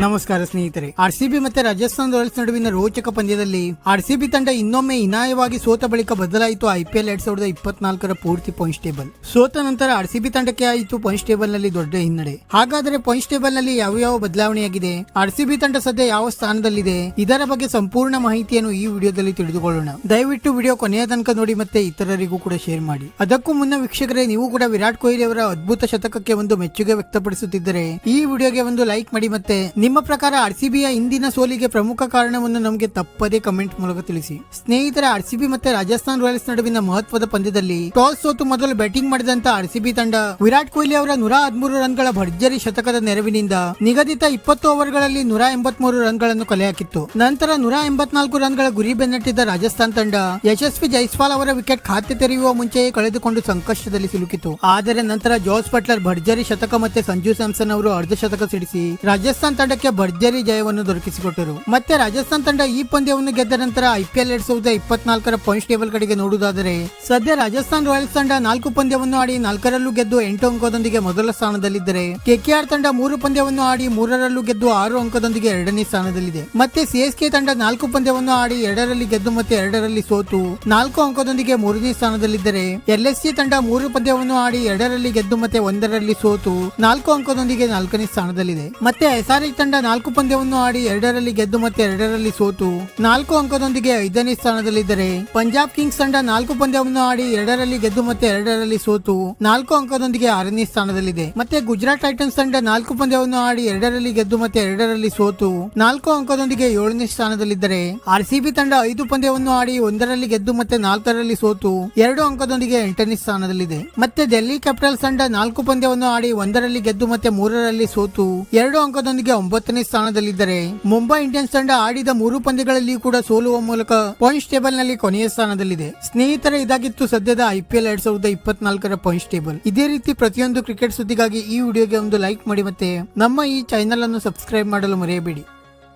ನಮಸ್ಕಾರ ಸ್ನೇಹಿತರೆ. ಆರ್ಸಿಬಿ ಮತ್ತೆ ರಾಜಸ್ಥಾನ್ ರಾಯಲ್ಸ್ ನಡುವಿನ ರೋಚಕ ಪಂದ್ಯದಲ್ಲಿ ಆರ್ಸಿಬಿ ತಂಡ ಇನ್ನೊಮ್ಮೆ ಹಿನಾಯವಾಗಿ ಸೋತ ಬಳಿಕ ಬದಲಾಯಿತು ಐಪಿಎಲ್ ಎರಡ್ ಸಾವಿರದ ಇಪ್ಪತ್ನಾಲ್ಕರ ಪೂರ್ತಿ ಪಾಯಿಂಟ್ಸ್ ಟೇಬಲ್ ಸೋತ ನಂತರ ಆರ್ಸಿಬಿ ತಂಡಕ್ಕೆ ಆಯಿತು ಪಾಯಿಂಟ್ಸ್ ಟೇಬಲ್ನಲ್ಲಿ ದೊಡ್ಡ ಹಿನ್ನಡೆ. ಹಾಗಾದರೆ ಪಾಯಿಂಟ್ಸ್ ಟೇಬಲ್ನಲ್ಲಿ ಯಾವ ಯಾವ ಬದಲಾವಣೆಯಾಗಿದೆ? ಆರ್ಸಿಬಿ ತಂಡ ಸದ್ಯ ಯಾವ ಸ್ಥಾನದಲ್ಲಿದೆ? ಇದರ ಬಗ್ಗೆ ಸಂಪೂರ್ಣ ಮಾಹಿತಿಯನ್ನು ಈ ವಿಡಿಯೋದಲ್ಲಿ ತಿಳಿದುಕೊಳ್ಳೋಣ. ದಯವಿಟ್ಟು ವಿಡಿಯೋ ಕೊನೆಯ ತನಕ ನೋಡಿ ಮತ್ತೆ ಇತರರಿಗೂ ಕೂಡ ಶೇರ್ ಮಾಡಿ. ಅದಕ್ಕೂ ಮುನ್ನ ವೀಕ್ಷಕರೇ, ನೀವು ಕೂಡ ವಿರಾಟ್ ಕೊಹ್ಲಿ ಅವರ ಅದ್ಭುತ ಶತಕಕ್ಕೆ ಒಂದು ಮೆಚ್ಚುಗೆ ವ್ಯಕ್ತಪಡಿಸುತ್ತಿದ್ದರೆ ಈ ವಿಡಿಯೋಗೆ ಒಂದು ಲೈಕ್ ಮಾಡಿ ಮತ್ತೆ ನಿಮ್ಮ ಪ್ರಕಾರ ಆರ್ ಸಿ ಬಿಯ ಇಂದಿನ ಸೋಲಿಗೆ ಪ್ರಮುಖ ಕಾರಣವನ್ನು ನಮಗೆ ತಪ್ಪದೇ ಕಮೆಂಟ್ ಮೂಲಕ ತಿಳಿಸಿ. ಸ್ನೇಹಿತರ ಆರ್ ಸಿ ಬಿ ಮತ್ತೆ ರಾಜಸ್ಥಾನ್ ರಾಯಲ್ಸ್ ನಡುವಿನ ಮಹತ್ವದ ಪಂದ್ಯದಲ್ಲಿ ಟಾಸ್ ಸೋತು ಮೊದಲು ಬ್ಯಾಟಿಂಗ್ ಮಾಡಿದಂತ ಆರ್ಸಿಬಿ ತಂಡ ವಿರಾಟ್ ಕೊಹ್ಲಿ ಅವರ ನೂರ ಹದಿಮೂರು ರನ್ಗಳ ಭರ್ಜರಿ ಶತಕದ ನೆರವಿನಿಂದ ನಿಗದಿತ ಇಪ್ಪತ್ತು ಓವರ್ಗಳಲ್ಲಿ ನೂರ ಎಂಬತ್ಮೂರು ರನ್ಗಳನ್ನು ಕಲೆ ಹಾಕಿತ್ತು ನಂತರ ನೂರ ಎಂಬತ್ನಾಲ್ಕು ರನ್ಗಳ ಗುರಿ ಬೆನ್ನಟ್ಟಿದ್ದ ರಾಜಸ್ಥಾನ್ ತಂಡ ಯಶಸ್ವಿ ಜೈಸ್ವಾಲ್ ಅವರ ವಿಕೆಟ್ ಖಾತೆ ತೆರೆಯುವ ಮುಂಚೆಯೇ ಕಳೆದುಕೊಂಡು ಸಂಕಷ್ಟದಲ್ಲಿ ಸಿಲುಕಿತು. ಆದರೆ ನಂತರ ಜೋಸ್ ಬಟ್ಲರ್ ಭರ್ಜರಿ ಶತಕ ಮತ್ತೆ ಸಂಜು ಸ್ಯಾಮ್ಸನ್ ಅವರು ಅರ್ಧ ಶತಕ ಸಿಡಿಸಿ ರಾಜಸ್ಥಾನ್ ತಂಡಕ್ಕೆ ಭರ್ಜರಿ ಜಯವನ್ನು ದೊರಕಿಸಿಕೊಟ್ಟರು. ಮತ್ತೆ ರಾಜಸ್ಥಾನ್ ತಂಡ ಈ ಪಂದ್ಯವನ್ನು ಗೆದ್ದ ನಂತರ ಐಪಿಎಲ್ ಎರಡ್ ಸಾವಿರದ ಇಪ್ಪತ್ನಾಲ್ಕರ ಪಾಯಿಂಟ್ ಟೇಬಲ್ ಕಡೆಗೆ ನೋಡುವುದಾದರೆ, ಸದ್ಯ ರಾಜಸ್ಥಾನ್ ರಾಯಲ್ಸ್ ತಂಡ ನಾಲ್ಕು ಪಂದ್ಯವನ್ನು ಆಡಿ ನಾಲ್ಕರಲ್ಲೂ ಗೆದ್ದು ಎಂಟು ಅಂಕದೊಂದಿಗೆ ಮೊದಲ ಸ್ಥಾನದಲ್ಲಿದ್ದರೆ ಕೆಕೆಆರ್ ತಂಡ ಮೂರು ಪಂದ್ಯವನ್ನು ಆಡಿ ಮೂರರಲ್ಲೂ ಗೆದ್ದು ಆರು ಅಂಕದೊಂದಿಗೆ ಎರಡನೇ ಸ್ಥಾನದಲ್ಲಿದೆ. ಮತ್ತೆ ಸಿಎಸ್ಕೆ ತಂಡ ನಾಲ್ಕು ಪಂದ್ಯವನ್ನು ಆಡಿ ಎರಡರಲ್ಲಿ ಗೆದ್ದು ಮತ್ತೆ ಎರಡರಲ್ಲಿ ಸೋತು ನಾಲ್ಕು ಅಂಕದೊಂದಿಗೆ ಮೂರನೇ ಸ್ಥಾನದಲ್ಲಿದ್ದರೆ ಎಲ್ಎಸ್ಸಿ ತಂಡ ಮೂರು ಪಂದ್ಯವನ್ನು ಆಡಿ ಎರಡರಲ್ಲಿ ಗೆದ್ದು ಮತ್ತೆ ಒಂದರಲ್ಲಿ ಸೋತು ನಾಲ್ಕು ಅಂಕದೊಂದಿಗೆ ನಾಲ್ಕನೇ ಸ್ಥಾನದಲ್ಲಿದೆ. ಮತ್ತೆ ಎಸ್ಆರ್ಎಚ್ ತಂಡ ನಾಲ್ಕು ಪಂದ್ಯವನ್ನು ಆಡಿ ಎರಡರಲ್ಲಿ ಗೆದ್ದು ಮತ್ತೆ ಎರಡರಲ್ಲಿ ಸೋತು ನಾಲ್ಕು ಅಂಕದೊಂದಿಗೆ ಐದನೇ ಸ್ಥಾನದಲ್ಲಿದ್ದರೆ ಪಂಜಾಬ್ ಕಿಂಗ್ಸ್ ತಂಡ ನಾಲ್ಕು ಪಂದ್ಯವನ್ನು ಆಡಿ ಎರಡರಲ್ಲಿ ಗೆದ್ದು ಮತ್ತೆ ಎರಡರಲ್ಲಿ ಸೋತು ನಾಲ್ಕು ಅಂಕದೊಂದಿಗೆ ಆರನೇ ಸ್ಥಾನದಲ್ಲಿದೆ. ಮತ್ತೆ ಗುಜರಾತ್ ಟೈಟನ್ಸ್ ತಂಡ ನಾಲ್ಕು ಪಂದ್ಯವನ್ನು ಆಡಿ ಎರಡರಲ್ಲಿ ಗೆದ್ದು ಮತ್ತೆ ಎರಡರಲ್ಲಿ ಸೋತು ನಾಲ್ಕು ಅಂಕದೊಂದಿಗೆ ಏಳನೇ ಸ್ಥಾನದಲ್ಲಿದ್ದರೆ ಆರ್ಸಿಬಿ ತಂಡ ಐದು ಪಂದ್ಯವನ್ನು ಆಡಿ ಒಂದರಲ್ಲಿ ಗೆದ್ದು ಮತ್ತೆ ನಾಲ್ಕರಲ್ಲಿ ಸೋತು ಎರಡು ಅಂಕದೊಂದಿಗೆ ಎಂಟನೇ ಸ್ಥಾನದಲ್ಲಿದೆ. ಮತ್ತೆ ಡೆಲ್ಲಿ ಕ್ಯಾಪಿಟಲ್ಸ್ ತಂಡ ನಾಲ್ಕು ಪಂದ್ಯವನ್ನು ಆಡಿ ಒಂದರಲ್ಲಿ ಗೆದ್ದು ಮತ್ತೆ ಮೂರರಲ್ಲಿ ಸೋತು ಎರಡು ಅಂಕದೊಂದಿಗೆ ಒಂಬತ್ತನೇ ಸ್ಥಾನದಲ್ಲಿದ್ದರೆ ಮುಂಬೈ ಇಂಡಿಯನ್ಸ್ ತಂಡ ಆಡಿದ ಮೂರು ಪಂದ್ಯಗಳಲ್ಲಿ ಕೂಡ ಸೋಲುವ ಮೂಲಕ ಪಾಯಿಂಟ್ಸ್ ಟೇಬಲ್ನಲ್ಲಿ ಕೊನೆಯ ಸ್ಥಾನದಲ್ಲಿದೆ. ಸ್ನೇಹಿತರ, ಇದಾಗಿತ್ತು ಸದ್ಯದ ಐಪಿಎಲ್ ಎರಡ್ ಸಾವಿರದ ಇಪ್ಪತ್ನಾಲ್ಕರ ಪಾಯಿಂಟ್ಸ್ ಟೇಬಲ್. ಇದೇ ರೀತಿ ಪ್ರತಿಯೊಂದು ಕ್ರಿಕೆಟ್ ಸುದ್ದಿಗಾಗಿ ಈ ವಿಡಿಯೋಗೆ ಒಂದು ಲೈಕ್ ಮಾಡಿ ಮತ್ತೆ ನಮ್ಮ ಈ ಚಾನೆಲ್ ಅನ್ನು ಸಬ್ಸ್ಕ್ರೈಬ್ ಮಾಡಲು ಮರೆಯಬೇಡಿ.